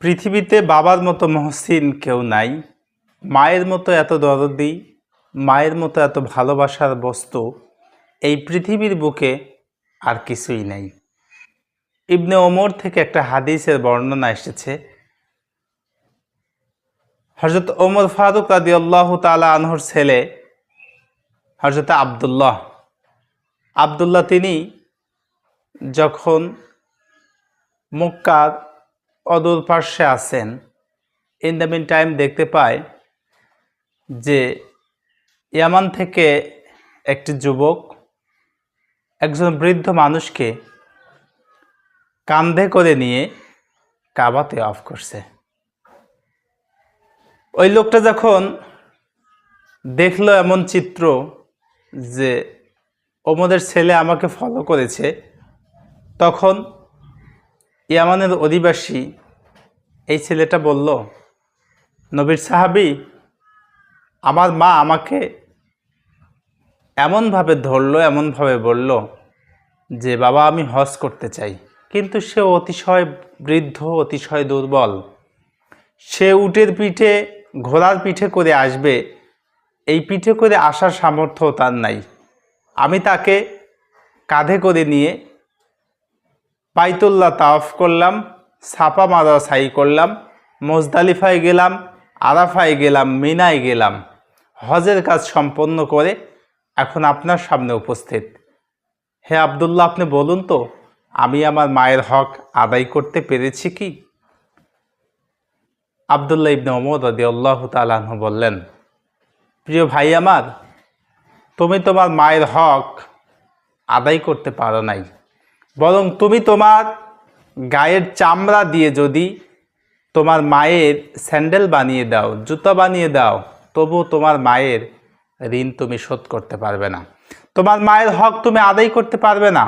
পৃথিবীতে বাবার মতো মহসিন কেউ নাই। মায়ের মতো এত দরদি, মায়ের মতো এত ভালোবাসার বস্তু এই পৃথিবীর বুকে আর কিছুই নাই। ইবনে ওমর থেকে একটা হাদিসের বর্ণনা এসেছে। হজরত ওমর ফারুক রাদি আল্লাহ তালা আনহর ছেলে হজরত আবদুল্লাহ। আবদুল্লাহ তিনি যখন মক্কার অদূর পার্শ্বে আছেন। ইন দ্য মিন টাইম দেখতে পায় যে ইয়ামান থেকে একটি যুবক একজন বৃদ্ধ মানুষকে কান্ধে করে নিয়ে কাবাতে অফ করছে। ওই লোকটা যখন দেখল এমন চিত্র যে ওমদের ছেলে আমাকে ফলো করেছে, তখন ইয়ামানের অধিবাসী এই ছেলেটা বলল, নবীর সাহাবি, আমার মা আমাকে এমনভাবে ধরলো, এমনভাবে বলল যে, বাবা, আমি হজ করতে চাই। কিন্তু সে অতিশয় বৃদ্ধ, অতিশয় দুর্বল। সে উটের পিঠে, ঘোড়ার পিঠে করে আসবে। এই পিঠে করে আসার সামর্থ্য তার নাই। আমি তাকে কাঁধে করে নিয়ে বাইতুল্লাহ তাফ করলাম ছাপা মারা সাই করলাম, মোজদালিফায় গেলাম, আরাফায় গেলাম, মিনায় গেলাম। হজের কাজ সম্পন্ন করে এখন আপনার সামনে উপস্থিত। হে আবদুল্লাহ, আপনি বলুন তো, আমি আমার মায়ের হক আদায় করতে পেরেছি কি? আবদুল্লাহ ইবনে ওমর রদি আল্লাহ তালাহ বললেন, প্রিয় ভাই আমার, তুমি তোমার মায়ের হক আদায় করতে পারো নাই। বরং তুমি তোমার গায়ের চামড়া দিয়ে যদি তোমার মায়ের স্যান্ডেল বানিয়ে দাও, জুতা বানিয়ে দাও তবু তোমার মায়ের ঋণ তুমি শোধ করতে পারবে না। তোমার মায়ের হক তুমি আদায় করতে পারবে না।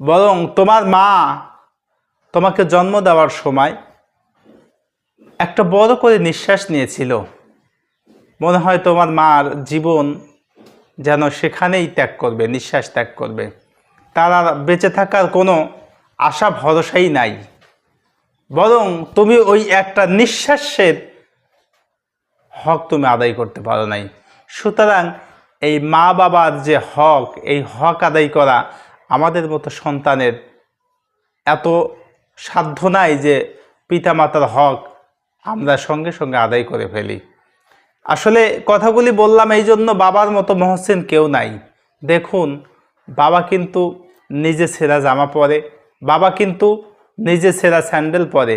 বরং তোমার মা তোমাকে জন্ম দেওয়ার সময় একটা বড় করে নিঃশ্বাস নিয়েছিল। মনে হয় তোমার মার জীবন যেন সেখানেই ত্যাগ করবে, নিঃশ্বাস ত্যাগ করবে। তার আর বেঁচে থাকার কোনো আশা, ভরসাই নাই। বরং তুমি ওই একটা নিঃশ্বাসের হক তুমি আদায় করতে পারো নাই। সুতরাং এই মা বাবার যে হক, এই হক আদায় করা আমাদের মতো সন্তানের এত সাধ্য নাই যে পিতামাতার হক আমরা সঙ্গে সঙ্গে আদায় করে ফেলি। আসলে কথাগুলি বললাম এই জন্য বাবার মতো মহসিন কেউ নাই। দেখুন, বাবা কিন্তু নিজে সেরা জামা পরে, বাবা কিন্তু নিজে সেরা স্যান্ডেল পরে।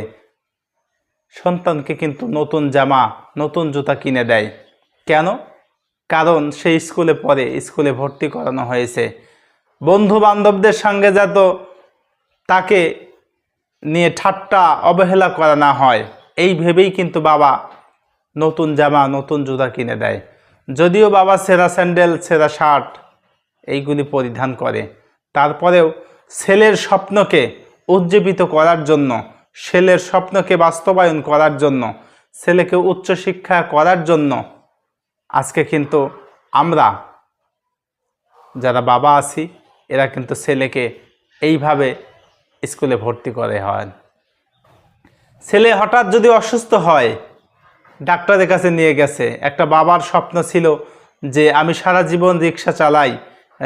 সন্তানকে কিন্তু নতুন জামা, নতুন জুতা কিনে দেয়। কেন? কারণ সে স্কুলে পড়ে স্কুলে ভর্তি করানো হয়েছে। বন্ধু বান্ধবদের সঙ্গে যাতে তাকে নিয়ে ঠাট্টা, অবহেলা করা না হয়, এই ভেবেই কিন্তু বাবা নতুন জামা, নতুন জুতা কিনে দেয়। যদিও বাবা সেরা স্যান্ডেল, সেরা শার্ট, এইগুলি পরিধান করে। তারপরেও ছেলের স্বপ্নকে উজ্জীবিত করার জন্য ছেলের স্বপ্নকে বাস্তবায়ন করার জন্য ছেলেকে উচ্চশিক্ষা করার জন্য আজকে কিন্তু আমরা যারা বাবা আছি, এরা কিন্তু ছেলেকে এইভাবে স্কুলে ভর্তি করে হয়। ছেলে হঠাৎ যদি অসুস্থ হয়, ডাক্তারের কাছে নিয়ে গেছে। একটা বাবার স্বপ্ন ছিল যে, আমি সারা জীবন রিক্সা চালাই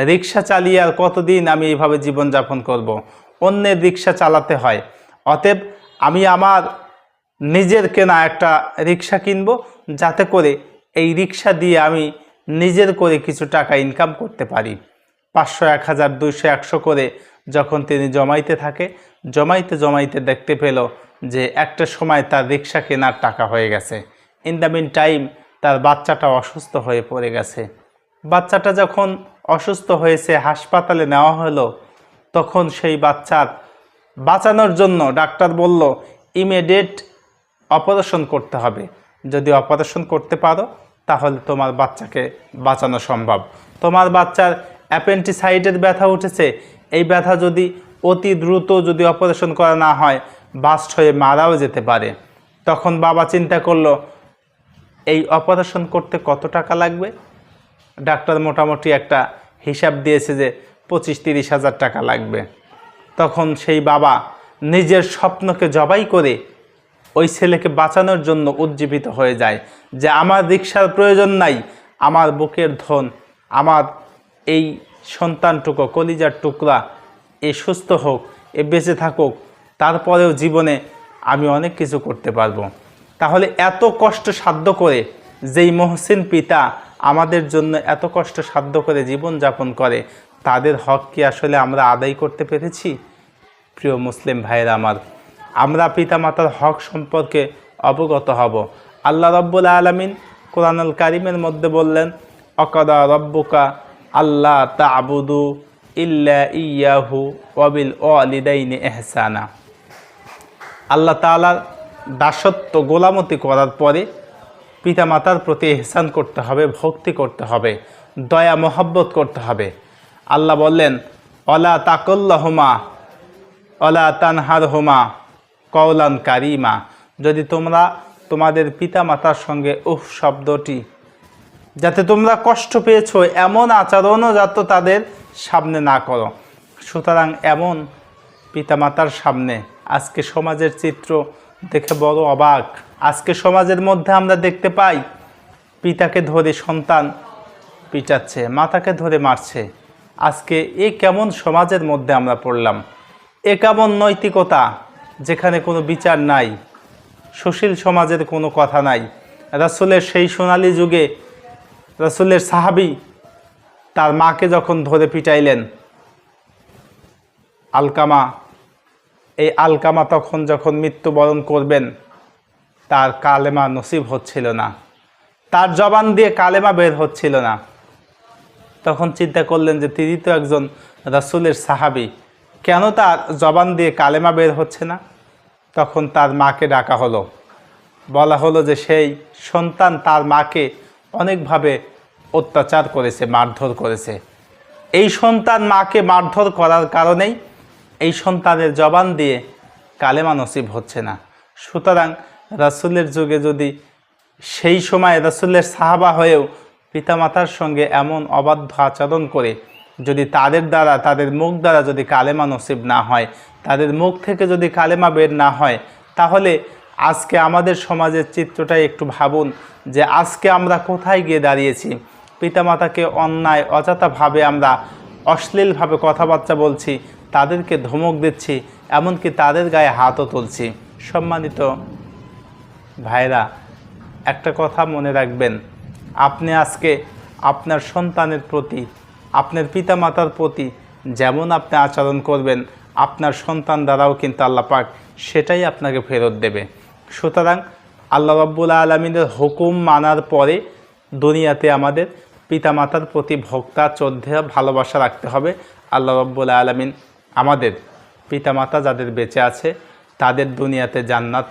রিক্সা চালিয়ে আর কতদিন আমি এইভাবে জীবনযাপন করব। অন্যের রিক্সা চালাতে হয়। অতএব আমি আমার নিজের কেনা একটা রিক্সা কিনবো, যাতে করে এই রিক্সা দিয়ে আমি নিজের করে কিছু টাকা ইনকাম করতে পারি। পাঁচশো, এক হাজার, দুইশো, একশো করে যখন তিনি জমাইতে থাকে, জমাইতে জমাইতে দেখতে পেল যে একটা সময় তার রিক্সা কেনার টাকা হয়ে গেছে। ইন দ্য মিন টাইম তার বাচ্চাটা অসুস্থ হয়ে পড়ে গেছে। বাচ্চাটা যখন অসুস্থ হয়েছে, হাসপাতালে নেওয়া হলো, তখন সেই বাচ্চার বাঁচানোর জন্য ডাক্তার বলল ইমিডিয়েট অপারেশন করতে হবে। যদি অপারেশন করতে পারো, তাহলে তোমার বাচ্চাকে বাঁচানো সম্ভব। তোমার বাচ্চার অ্যাপেন্টিসাইডের ব্যথা উঠেছে। এই ব্যথা যদি অতি দ্রুত যদি অপারেশন করা না হয় বাস্ট হয়ে মারাও যেতে পারে। তখন বাবা চিন্তা করল, এই অপারেশন করতে কত টাকা লাগবে? ডাক্তার মোটামুটি একটা হিসাব দিয়েছে যে পঁচিশ তিরিশ হাজার টাকা লাগবে। তখন সেই বাবা নিজের স্বপ্নকে জবাই করে ওই ছেলেকে বাঁচানোর জন্য উজ্জীবিত হয়ে যায় যে আমার রিক্সার প্রয়োজন নাই, আমার বুকের ধন, আমার এই সন্তানটুকু, কলিজার টুকরা, এ সুস্থ হোক, এ বেঁচে থাকুক, তারপরেও জীবনে আমি অনেক কিছু করতে পারব। তাহলে এত কষ্ট সাধ্য করে যেই মহসিন পিতা আমাদের জন্য এত কষ্ট সাধ্য করে জীবন যাপন করে, তাদের হক কি আসলে আমরা আদায় করতে পেরেছি? প্রিয় মুসলিম ভাইয়েরা আমার, আমরা পিতামাতার হক সম্পর্কে অবগত হব। আল্লাহ রব্বুল আলমিন কোরআনুল কারিমের মধ্যে বললেন, অকদা রব্বুকা আল্লাহ তাবুদু ইল্লা ইয়াহু ওয়াবিল ও আলিদাইনি এহসানা আল্লাহ তালার দাসত্ব গোলামতি করার পরে পিতামাতার প্রতি এহসান করতে হবে, ভক্তি করতে হবে, দয়া, মহব্বত করতে হবে। আল্লাহ বললেন, অলা তাকল্লাহমা, অলা তানহার হোমা কওলান কারিমা। যদি তোমরা তোমাদের পিতামাতার সঙ্গে উহ শব্দটি, যাতে তোমরা কষ্ট পেয়েছ, এমন আচরণও যাতে তাদের সামনে না করো। সুতরাং এমন পিতামাতার সামনে আজকে সমাজের চিত্র দেখে বড় অবাক। আজকে সমাজের মধ্যে আমরা দেখতে পাই, পিতাকে ধরে সন্তান পিটাচ্ছে, মাতাকে ধরে মারছে। আজকে এ কেমন সমাজের মধ্যে আমরা পড়লাম। এ কেমন নৈতিকতা, যেখানে কোনো বিচার নাই, সুশীল সমাজের কোনো কথা নাই। রাসুলের সেই সোনালী যুগে রাসুলের সাহাবি তার মাকে যখন ধরে পিটাইলেন, আলকামা এই আলকামা তখন যখন মৃত্যুবরণ করবেন, তার কালেমা নসিব হচ্ছিল না। তার জবান দিয়ে কালেমা বের হচ্ছিল না। তখন চিন্তা করলেন যে তিনি তো একজন রাসুলের সাহাবি, কেন তার জবান দিয়ে কালেমা বের হচ্ছে না? তখন তার মাকে ডাকা হলো। বলা হলো যে সেই সন্তান তার মাকে অনেকভাবে অত্যাচার করেছে, মারধর করেছে। এই সন্তান মাকে মারধর করার কারণেই এই সন্তানের জবান দিয়ে কালেমা নসিব হচ্ছে না। সুতরাং রাসুলের যুগে যদি সেই সময় রাসুলের সাহাবা হয়েও পিতামাতার সঙ্গে এমন অবাধ্য আচরণ করে, যদি তাদের দ্বারা, তাদের মুখ দ্বারা যদি কালেমা নসিব না হয়, তাদের মুখ থেকে যদি কালেমা বের না হয়, তাহলে আজকে আমাদের সমাজের চিত্রটাই একটু ভাবুন যে আজকে আমরা কোথায় গিয়ে দাঁড়িয়েছি। পিতামাতাকে অন্যায় অযথাভাবে আমরা অশ্লীলভাবে কথাবার্তা বলছি তাদেরকে ধমক দিচ্ছি, এমনকি তাদের গায়ে হাতও তুলছি। সম্মানিত ভাইরা, একটা কথা মনে রাখবেন। আপনি আজকে আপনার সন্তানের প্রতি, আপনার পিতামাতার প্রতি যেমন আপনি আচরণ করবেন, আপনার সন্তান দ্বারাও কিন্তু আল্লাহ পাক সেটাই আপনাকে ফেরত দেবে। সুতরাং আল্লাহ রব্বুল আলমিনের হুকুম মানার পরে দুনিয়াতে আমাদের পিতামাতার প্রতি ভক্তা, শ্রদ্ধা, ভালোবাসা রাখতে হবে। আল্লাহ রব্বুল আলমিন আমাদের পিতামাতা যাদের বেঁচে আছে, তাদের দুনিয়াতে জান্নাত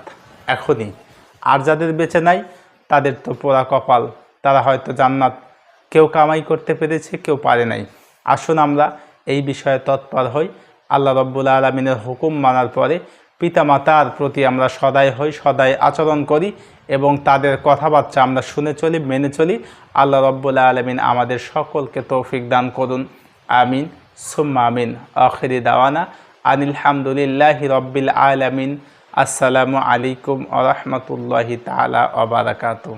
এখনই। আর যাদের বেঁচে নাই, তাদের তো পোড়া কপাল। তারা হয়তো জান্নাত কেউ কামাই করতে পেরেছে, কেউ পারে নাই। আসুন আমরা এই বিষয়ে তৎপর হই। আল্লাহ রব্বুল আলমিনের হুকুম মানার পরে পিতামাতার প্রতি আমরা সদাই হই, সদাই আচরণ করি এবং তাদের কথাবার্তা আমরা শুনে চলি, মেনে চলি। আল্লাহ রব্বুল আলমিন আমাদের সকলকে তৌফিক দান করুন। আমিন। সুম্মা আখরি দাওয়ানা। আনিলহামদুলিল্লাহি রব্বিল আলমিন। আসসালামু আলাইকুম আ রহমতুল্লাহি তালা ওবরাকাতু